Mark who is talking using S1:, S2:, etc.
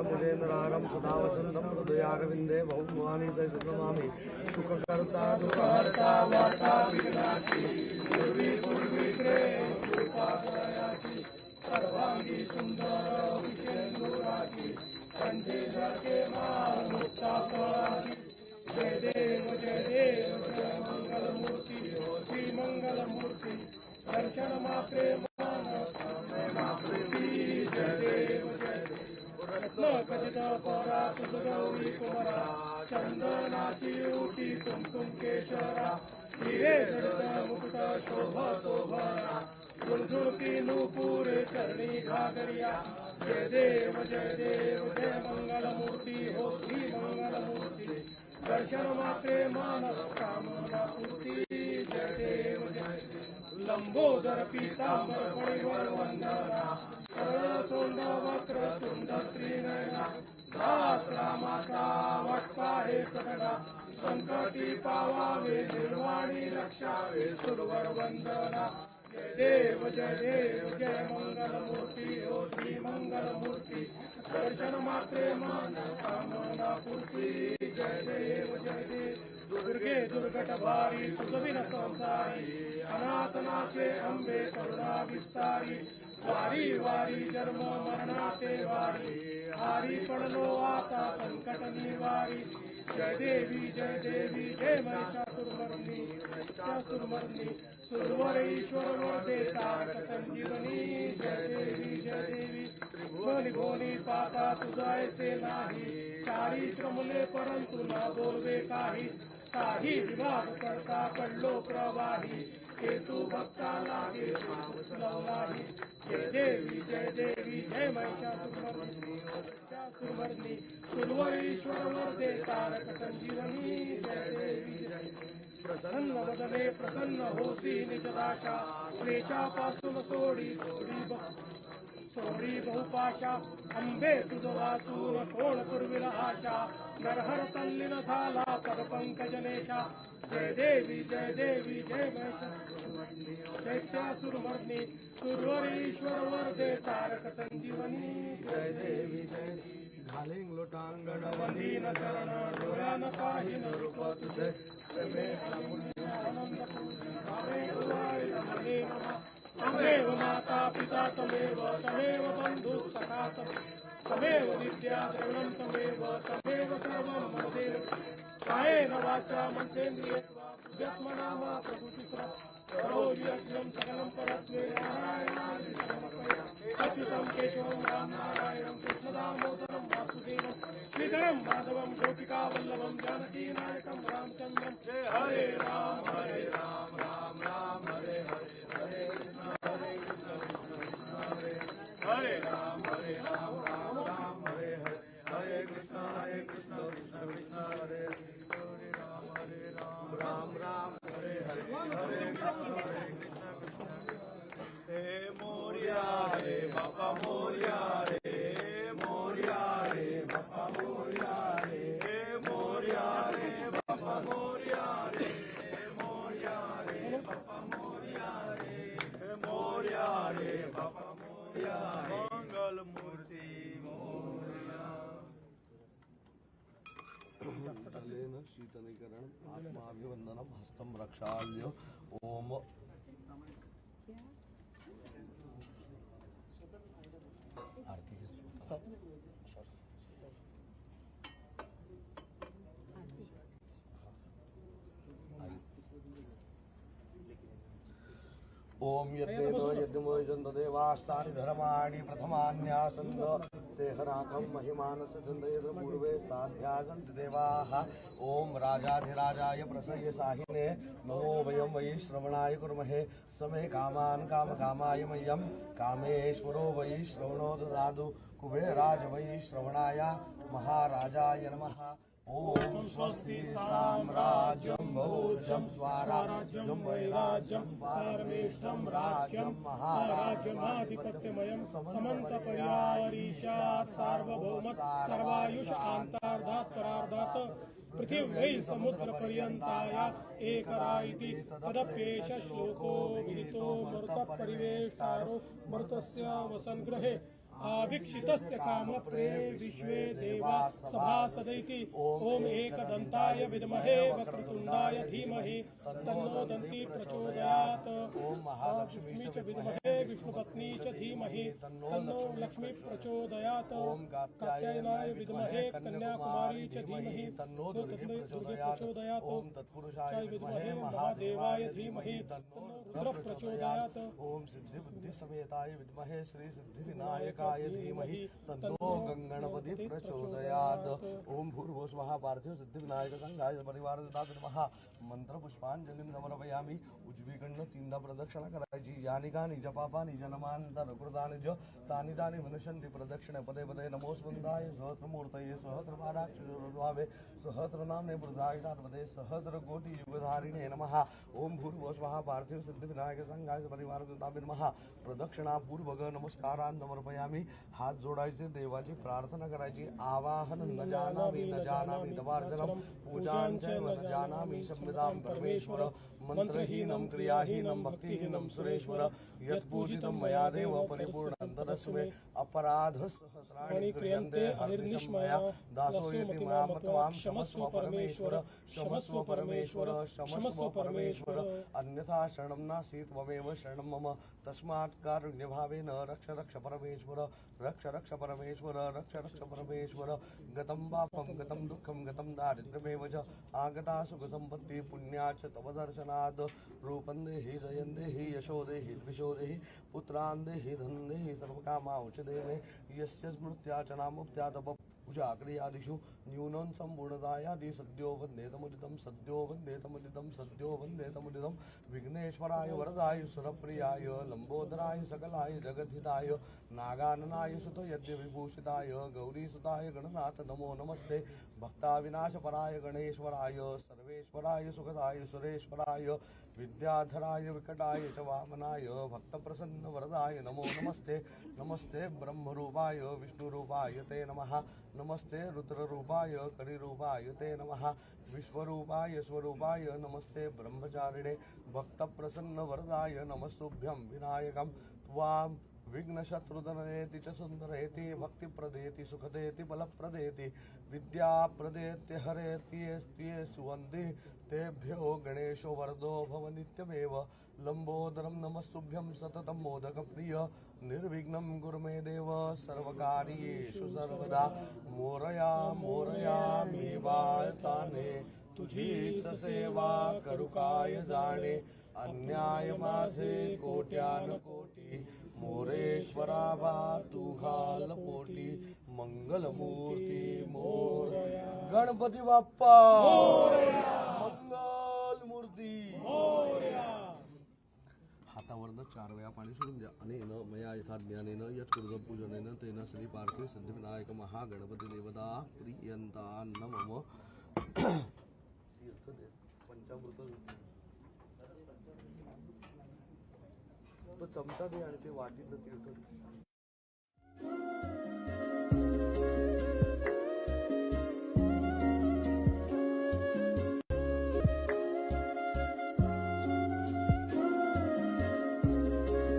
S1: कमलेन्द्रारं सदा वसन्तं हृदयारविन्दे बहुमानि दशनमामि सुखकर्ता दुःखहर्ता वार्ता विघ्नाची केशरा हिरे जडत मुकुट शोभतो भरा। झुळझुळकी नूपुरे चरणी घागरिया। जय देव जय देव, जय मंगलमूर्ती, हो मंगल मूर्ति दर्शन मात्रे मानव कामना पूर्ति। जय देव जय देव। लंबोदर पीतांबर संकटी पावावे, निर्वाणी, रक्षावे, सुरवर वंदना। जय देव जय देव, जय मंगलमूर्ती हो श्री मंगलमूर्ती। दर्शन मात्रे मन, कामना पूर्ती। जय देव जय देव। दुर्गे दुर्गट भारी तुझविन संसारी। अनाथनाचे अंबे करुणा विस्तारी। वारी वारी जन्म मरणाचे जय देवी जय देवी जय महिषासुरमर्नी महिषासुरमर्नी सुरवर ईश्वर तारक संजीवनी जय देवी जय देवी त्रिभुवनी भोनी पाता तुझा ऐसे नाही चारी श्रमले परंतु ना बोलवे काही साही विभाग करता पडलो प्रवाही हेतू भक्ता लागे जय देवी जय देवी जय महिषासुरमर्नी महिषासुरमर्नी सुरवर ईश्वर तारक संजीवनी जय देवी जय। प्रसन्न वदने, प्रसन्न होसी निजदाशा क्लेशापासून सोडी सोडी सोडी बहुपाशा, अंबे तुझ कोण पूर्वील नरहर तल्लीन झाला पद पंकजनेशा जय देवी जय देवी जय महिषासुरमर्नी सुरवरीश्वर वरदे तारक संजीवनी जय देवी जय। देवी घालिंग डोळ्यान काही न रूप रमणे नमः तमेव माता पिता तमेव तमेव बन्धु सखा तमेव विद्या द्रविणं तमेव तमेव सर्वं मदेव कायेन वाचा मनसेन्द्रिये యజ్ఞాత్మనామా ప్రకృతిసా కరోమి యజ్ఞం సకలం పరస్మే నారాయణాది సమర్పయ అచ్యుతం కేశవం రామనారాయణం కృష్ణదామోదరం వాసుదేవం శ్రీధరం మాధవం గోపికా వల్లభం జానకీ నాయకం రామచంద్రం హరే రామ హరే రామ రామ రామ హరే रे, बापा मोरिया रे मोरिया रे, बापा मोरिया रे मोरिया रे, बापा मोरिया रे मोरिया रे, बापा मोरिया रे मोरिया रे, बापा मोरिया मंगल मूर्ती मोरिया। जलेन शीतनीकरणम् आत्माभिवन्दनं हस्तं रक्षाल्य ओम आरती घे ओम यद्देव यज्ञमोजन्तदेवास्तानि धर्माणि प्रथमान्यासन्त। देहराकं महिमानस चन्दयद पूर्वे साध्यासन्ति देवाः। ॐ राजाधिराजाय प्रसह्य साहिने। नमो वयं वै श्रवणाय कुर्महे। समे कामान् कामकामाय मह्यं। कामेश्वरो वै श्रवणो ददातु। कुबेराज वै श्रवणाय। महाराजाय नमः। ॐ स्वस्ति साम्राज्यं भोजं स्वाराज्यं वैराज्यं पारमेष्ठं राज्यं
S2: महाराज्यमाधिपत्यमयं समन्तपर्यारीशा सार्वभौमत् सर्वायुष आन्तार्धात् परार्धात् पृथिव्यै समुद्रपर्यन्ताय एकरा इति तदप्येष श्लोको विदितो मरुतः परिवेष्टारो मरुतस्य वसन्ग्रहे आवीक्षितस्य कामप्रे विश्वे देवा सभासदैति ॐ एकदन्ताय विद्महे वक्रतुण्डाय धीमहे। तन्नो दंती प्रचोदयात्।
S1: ॐ महालक्ष्मी
S2: च विद्महे। विष्णुपत्नी च धीमहि तन्नो लक्ष्मी प्रचोदयात्
S1: ॐ कात्यायनाय विद्महे कन्याकुमारी च धीमहि तन्नो दुर्गे प्रचोदयात् ॐ तत्पुरुषाय विद्महे महादेवाय धीमहि तन्नो रुद्र प्रचोदयात् ॐ सिद्धि बुद्धि समेताय विद्महे श्री सिद्धि विनायकाय धीमहि तन्नो गङ्गणपति प्रचोदयात् ॐ भूर्भुवः स्वः पार्थिव सिद्धि विनायक संघाय परिवार नमः। मंत्र पुष्पांजली समर्पयामी। उजवीकडनं तीनदा प्रदक्षिणा करायची। यानी कानी जपापानी जनमांतर कृतानि ज तानि तानि विनशन्ति प्रदक्षिणे पदे पदे। नमोस्वन्दाय सहस्रमूर्तये सहस्रपादाक्षरे सहस्रनाम्ने बुधाय सार्वदे सहस्र कोटि युगधारिणे नमः। ओम भूर्भुवः स्वः पार्थिव सिद्धि विनायक संघाय परिवार नमः प्रदक्षिणा पूर्वक नमस्कारान् समर्पयामी हात जोडायचे, देवाची प्रार्थना करायची। आवाहन न जानामि न जानामि तवार्चनम पूजांचैव न जानामि संविदां परमेश्वर। ಮಂತ್ರಹೀನಂ ಕ್ರಿಯಾಹೀನಂ ಭಕ್ತಿಹೀನಂ ಸುರೇಶ್ವರ ಯತ್ಪೂಜಿತಂ ಮಯಾ ದೇವ ಪರಿಪೂರ್ಣ परिपूर्णन्तरस्मे अपराधसहस्राणि क्रियन्ते हरिर्निष्मया क्षमस्व परमेश्वर क्षमस्व परमेश्वर क्षमस्व परमेश्वर। अन्यथा शरणं नासीत् त्वमेव शरणं मम। तस्मात् कारुण्यभावेन रक्ष रक्ष परमेश्वर रक्ष रक्ष परमेश्वर रक्ष रक्ष परमेश्वर। गतं पापं गतं दुःखं गतं दारिद्र्यमेव च। आगता सुखसम्पत्तिः पुण्या च तव दर्शनात् रूपं देहि जयं देहि यशो देहि द्विषो देहि पुत्रान् देहि धनं देहि सर्वकामा मे यस्य स्मृत्या च नामुक्त्या तप पूजा क्रियादिषु न्यूनं सम्पूर्णतायादि सद्यो वन्देतमुदितं सद्यो वन्देतमुदितं सद्यो वन्देतमुदितं विघ्नेश्वराय, वरदाय, सुरप्रियाय, लम्बोदराय, सकलाय, जगद्धिताय, नागाननाय सुत यज्ञविभूषिताय गौरीसुताय, गणनाथ, नमो नमस्ते। भक्ताविनाशपराय, गणेश्वराय, सर्वेश्वराय, सुखदाय, सुरेश्वराय, विद्याधराय, विकटाय, च वामनाय, भक्तप्रसन्नवरदाय, नमो नमस्ते। नमस्ते ब्रह्मरूपाय, विष्णुरूपाय ते नमः। नमस्ते रुद्ररूपाय करिरूपाय ते नमः। विश्वरूपाय, स्वरूपाय, नमस्ते ब्रह्मचारिणे। भक्तप्रसन्नवरदाय नमस्तुभ्यं विनायकं। त्वां विघ्नशत्रुधनयेति च सुन्दरयति भक्तिप्रदयति सुखदयति बलप्रदयति विद्या प्रदयत्य हरयति ये सुवन्दे तेभ्यो गणेशो वरदो भवनित्यमेव। लम्बोदरं नमस्तुभ्यं सततं मोदकप्रिय निर्विघ्नं गुरु मे देव सर्वकार्येषु सर्वदा। मोरया मोरया मी तुझी तुझीच सेवा करुकाय जाणे। अन्याय माझे कोट्यान कोटी मोरेश्वरा बा तू घाल पोटी मंगलमूर्ती मोर गणपती बाप्पा मंगल मूर्ती हातावरनं चार वेळा पाणी सोडून द्या. अनेन मया यथा ज्ञानेन यत् कुर्गं पूजनेन तेन श्री पार्थिव सिद्धिविनायक महागणपती देवता प्रियंता नमः. तीर्थ पंचामृत तो चमचा दे आणि ते वाटीतलं तीर्थ